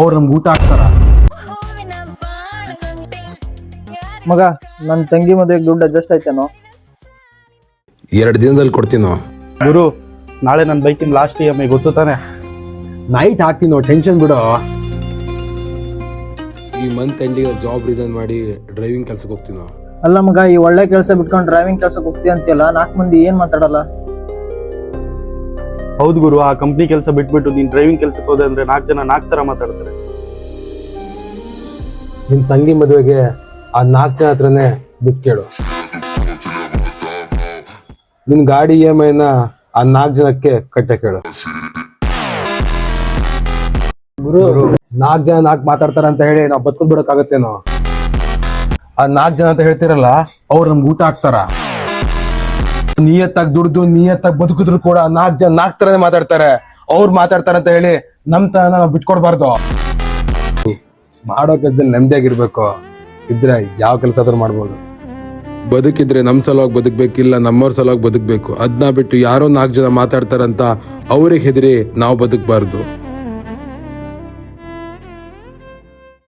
ಅವ್ರು ನಮ್ಗೆ ಊಟ ಹಾಕ್ತಾರ. ಮಗ ನನ್ನ ತಂಗಿ ಮದುವೆಗೆ ದುಡ್ಡು ಅಡ್ಜಸ್ಟ್ ಆಯ್ತೇನೋ? ಎರಡು ದಿನದಲ್ಲಿ ಕೊಡ್ತೀನೋ? ಗುರು ನಾಳೆ ನನ್ನ ಬೈಕಿನ ಲಾಸ್ಟ್ ಇ ಎಂ ಐ ಗೊತ್ತು ತಾನೆ. ನೈಟ್ ಹಾಕ್ತೀನೋ ಟೆನ್ಷನ್ ಬಿಡು. ಈ ಮಂತ್ ಎಂಡಿಗೆ ಜಾಬ್ ರಿಸೈನ್ ಮಾಡಿ ಡ್ರೈವಿಂಗ್ ಕೆಲ್ಸಕ್ಕೆ ಹೋಗ್ತೀನೋ? ಅಲ್ಲ ಮಗ ಈ ಒಳ್ಳೆ ಕೆಲಸ ಬಿಟ್ಕೊಂಡು ಡ್ರೈವಿಂಗ್ ಕೆಲ್ಸಕ್ಕೆ ಹೋಗ್ತೀಯ ಅಂತೆಲ್ಲ ನಾಲ್ಕು ಮಂದಿ ಏನು ಮಾತಾಡಲ್ಲ? ಹೌದು ಗುರು, ಆ ಕಂಪ್ನಿ ಕೆಲಸ ಬಿಟ್ಬಿಟ್ಟು ನೀನ್ ಡ್ರೈವಿಂಗ್ ಕೆಲಸಕ್ಕೆ ಹೋದೆ ಅಂದ್ರೆ ನಾಲ್ಕು ಜನ ನಾಲ್ಕು ತರ ಮಾತಾಡ್ತಾರೆ. ನಿಮ್ ತಂಗಿ ಮದುವೆಗೆ ಆ ನಾಲ್ಕು ಜನ ಹತ್ರನೇ ದುಡ್ಡು ಕೇಳು. ನಿನ್ ಗಾಡಿ ಇ ಎಂ ಐನ ಆ ನಾಲ್ಕು ಜನಕ್ಕೆ ಕಟ್ಟೆ ಕೇಳು. ಗುರು, ನಾಲ್ಕು ಜನ ನಾಲ್ಕು ಮಾತಾಡ್ತಾರ ಅಂತ ಹೇಳಿ ನಾವು ಬಿಡಕ್ ಆಗತ್ತೇನೋ ಆ ನಾಲ್ಕು ಜನ ಅಂತ ಹೇಳ್ತಿರಲ್ಲ, ಅವ್ರು ನಮ್ಗೆ ಊಟ ಹಾಕ್ತಾರ? ನಿಯತ್ತಾಗಿ ದುಡ್ದು, ನಿಯತ್ತಾಗಿ ಬದುಕಿದ್ರು ಕೂಡ ನಾಲ್ಕು ಜನ ನಾಲ್ಕು ತರನೇ ಮಾತಾಡ್ತಾರೆ. ಅವ್ರು ಮಾತಾಡ್ತಾರೆ ಅಂತ ಹೇಳಿ ನಮ್ ತನ ನಾವು ಬಿಟ್ಕೊಡ್ಬಾರ್ದು. ಮಾಡೋ ಕೆಲಸದಲ್ಲಿ ನೆಮ್ಮದಿಯಾಗಿರ್ಬೇಕು. ಇದ್ರೆ ಯಾವ ಕೆಲಸ ಆದ್ರೂ ಮಾಡ್ಬೋದು. ಬದುಕಿದ್ರೆ ನಮ್ಮ ಸಲುವಾಗಿ ಬದುಕಬೇಕಿಲ್ಲ ನಮ್ಮವ್ರ ಸಲುವಾಗಿ ಬದುಕಬೇಕು. ಅದನ್ನ ಬಿಟ್ಟು ಯಾರೋ ನಾಲ್ಕು ಜನ ಮಾತಾಡ್ತಾರಂತ ಅವ್ರಿಗೆ ಹೆದರಿ ನಾವು ಬದುಕಬಾರ್ದು.